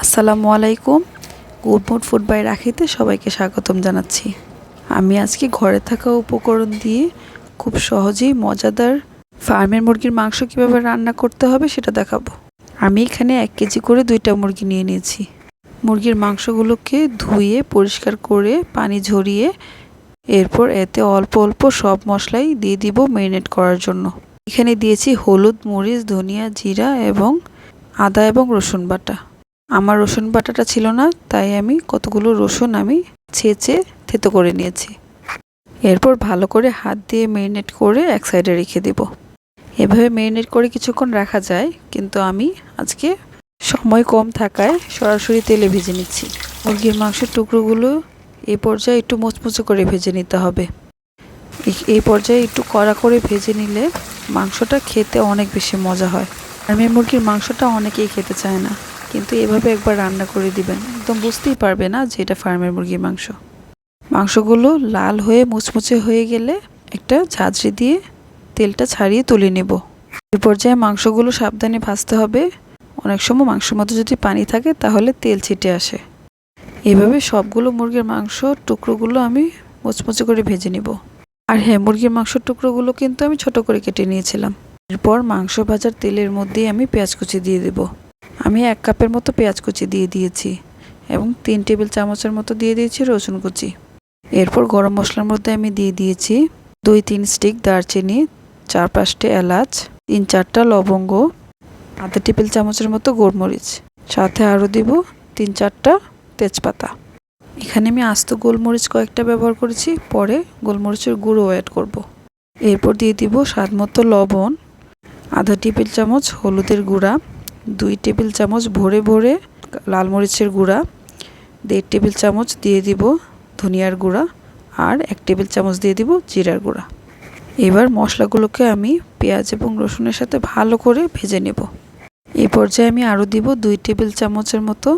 আসসালামু আলাইকুম। Good mood food by রাখিতে সবাইকে স্বাগতম জানাচ্ছি। আমি আজকে ঘরে থাকা উপকরণ দিয়ে খুব সহজেই মজাদার ফার্মের মুরগির মাংস কীভাবে রান্না করতে হবে সেটা দেখাবো। আমি এখানে এক কেজি করে দুইটা মুরগি নিয়ে নিয়েছি। মুরগির মাংসগুলোকে ধুয়ে, পরিষ্কার করে, পানি ঝরিয়ে, এরপর এতে অল্প অল্প সব মশলাই দিয়ে দিব ম্যারিনেট করার জন্য। এখানে দিয়েছি হলুদ, মরিচ, ধনিয়া, জিরা এবং আদা এবং রসুন বাটা। আমার রসুন বাটাটা ছিল না, তাই আমি কতগুলো রসুন আমি ছেঁচে থেতো করে নিয়েছি। এরপর ভালো করে হাত দিয়ে মেরিনেট করে এক সাইডে রেখে দেব। এভাবে মেরিনেট করে কিছুক্ষণ রাখা যায়, কিন্তু আমি আজকে সময় কম থাকায় সরাসরি তেলে ভেজে নিচ্ছি। মুরগির মাংসের টুকরোগুলো এই পর্যায়ে একটু মুচমুচে করে ভেজে নিতে হবে। এই- পর্যায়ে একটু কড়া করে ভেজে নিলে মাংসটা খেতে অনেক বেশি মজা হয়। আর আমি মুরগির মাংসটা অনেকেই খেতে চায় না। কিন্তু এভাবে একবার রান্না করে দিবেন। একদম বুঝতেই পারবে না যে এটা ফার্মের মুরগির মাংস। মাংসগুলো লাল হয়ে মুচমুচে হয়ে গেলে একটা ঝাঁঝরি দিয়ে তেলটা ছাড়িয়ে তুলে নেব। এই পর্যায়ে মাংসগুলো সাবধানে ভাজতে হবে। অনেক সময় মাংসের মধ্যে যদি পানি থাকে তাহলে তেল ছিটে আসে। এভাবে সবগুলো মুরগির মাংস টুকরোগুলো আমি মুচমুচে করে ভেজে নিব। আর হ্যাঁ মুরগির মাংসের টুকরোগুলো কিন্তু আমি ছোট করে কেটে নিয়েছিলাম। এরপর মাংস ভাজার তেলের মধ্যেই আমি পেঁয়াজ কুচি দিয়ে দেব। আমি এক কাপের মতো পেঁয়াজ কুচি দিয়ে দিয়েছি এবং তিন টেবিল চামচের মতো দিয়ে দিয়েছি রসুন কুচি। এরপর গরম মশলার মধ্যে আমি দিয়ে দিয়েছি দুই তিন স্টিক দারচিনি, চার পাঁচটি এলাচ, তিন চারটা লবঙ্গ, আধা টেবিল চামচের মতো গোলমরিচ। সাথে আরও দিব তিন চারটা তেজপাতা। এখানে আমি আস্ত গোলমরিচ কয়েকটা ব্যবহার করেছি, পরে গোলমরিচের গুঁড়ো অ্যাড করব। এরপর দিয়ে দিব স্বাদ মতো লবণ, আধা টেবিল চামচ হলুদের গুঁড়া দুই টেবিল চামচ ভরে ভরে লাল মরিচের গুঁড়া, দেড় টেবিল চামচ দিয়ে দিব ধনিয়ার গুঁড়া আর এক টেবিল চামচ দিয়ে দিব জিরার গুঁড়া। এবার মশলাগুলোকে আমি পেঁয়াজ এবং রসুনের সাথে ভালো করে ভেজে নেব। এই পর্যায়ে আমি আরও দিব দুই টেবিল চামচের মতো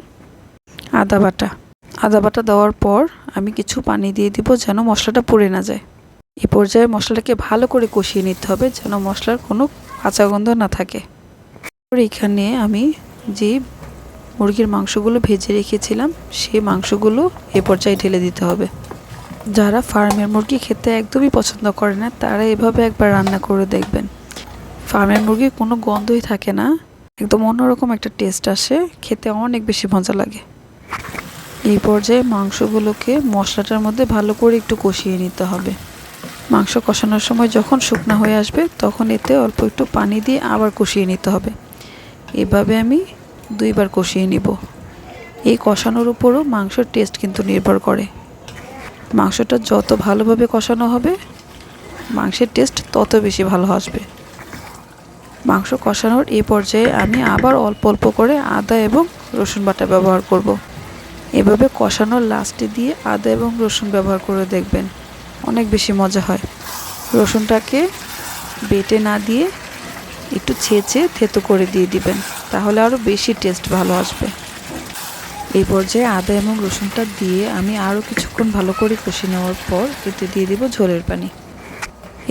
আদা বাটা। আদা বাটা দেওয়ার পর আমি কিছু পানি দিয়ে দিব যেন মশলাটা পুড়ে না যায়। এই পর্যায়ে মশলাটাকে ভালো করে কষিয়ে নিতে হবে যেন মশলার কোনো কাঁচা গন্ধ না থাকে। এখানে আমি যে মুরগির মাংসগুলো ভেজে রেখেছিলাম, সেই মাংসগুলো এ পর্যায়ে ঢেলে দিতে হবে। যারা ফার্মের মুরগি খেতে একদমই পছন্দ করে না, তারা এভাবে একবার রান্না করে দেখবেন। ফার্মের মুরগির কোনো গন্ধই থাকে না, একদম অন্যরকম একটা টেস্ট আসে, খেতে অনেক বেশি মজা লাগে। এই পর্যায়ে মাংসগুলোকে মশলাটার মধ্যে ভালো করে একটু কষিয়ে নিতে হবে। মাংস কষানোর সময় যখন শুকনা হয়ে আসবে, তখন এতে অল্প একটু পানি দিয়ে আবার কষিয়ে নিতে হবে। এভাবে আমি দুইবার কষিয়ে নিব। এই কষানোর উপরও মাংসের টেস্ট কিন্তু নির্ভর করে। মাংসটা যত ভালোভাবে কষানো হবে, মাংসের টেস্ট তত বেশি ভালো আসবে। মাংস কষানোর এই পর্যায়ে আমি আবার অল্প অল্প করে আদা এবং রসুন বাটা ব্যবহার করব। এভাবে কষানোর লাস্টে দিয়ে আদা এবং রসুন ব্যবহার করে দেখবেন, অনেক বেশি মজা হয়। রসুনটাকে বেটে না দিয়ে একটু ছেঁচে থেতো করে দিয়ে দিবেন, তাহলে আরও বেশি টেস্ট ভালো আসবে। এই পর্যায়ে আদা এবং রসুনটা দিয়ে আমি আরও কিছুক্ষণ ভালো করে কষে নেওয়ার পর এতে দিয়ে দিব ঝোলের পানি।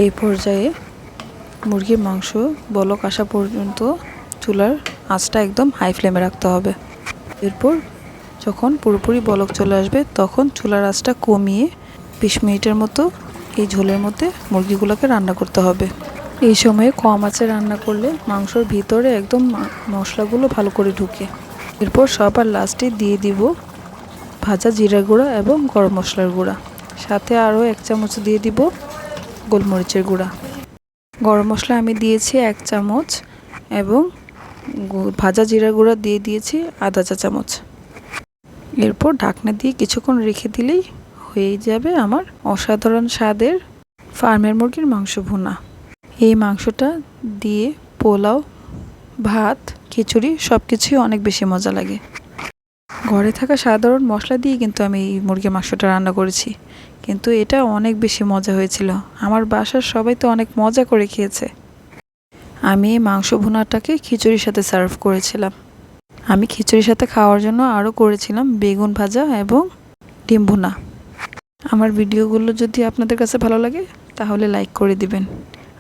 এই পর্যায়ে মুরগির মাংস বলক আসা পর্যন্ত চুলার আঁচটা একদম হাই ফ্লেমে রাখতে হবে। এরপর যখন পুরোপুরি বলক চলে আসবে, তখন চুলার আঁচটা কমিয়ে বিশ মিনিটের মতো এই ঝোলের মধ্যে মুরগিগুলোকে রান্না করতে হবে। এই সময়ে কম আঁচে রান্না করলে মাংসর ভিতরে একদম মশলাগুলো ভালো করে ঢুকে। এরপর সবার লাস্টে দিয়ে দিব ভাজা জিরা গুঁড়া এবং গরম মশলার গুঁড়া। সাথে আরও এক চামচ দিয়ে দিব গোলমরিচের গুঁড়া। গরম মশলা আমি দিয়েছি এক চামচ এবং ভাজা জিরা গুঁড়া দিয়ে দিয়েছি আধা চা চামচ। এরপর ঢাকনা দিয়ে কিছুক্ষণ রেখে দিলেই হয়ে যাবে আমার অসাধারণ স্বাদের ফার্মের মুরগির মাংস ভুনা। এই মাংসটা দিয়ে পোলাও, ভাত, খিচুড়ি সব কিছুই অনেক বেশি মজা লাগে। ঘরে থাকা সাধারণ মশলা দিয়ে কিন্তু আমি এই মুরগির মাংসটা রান্না করেছি। কিন্তু এটা অনেক বেশি মজা হয়েছিল। আমার বাসার সবাই তো অনেক মজা করে খেয়েছে। আমি এই মাংস ভুনাটাকে খিচুড়ির সাথে সার্ভ করেছিলাম। আমি খিচুড়ির সাথে খাওয়ার জন্য আরও করেছিলাম বেগুন ভাজা এবং ডিম ভুনা। আমার ভিডিওগুলো যদি আপনাদের কাছে ভালো লাগে, তাহলে লাইক করে দিবেন।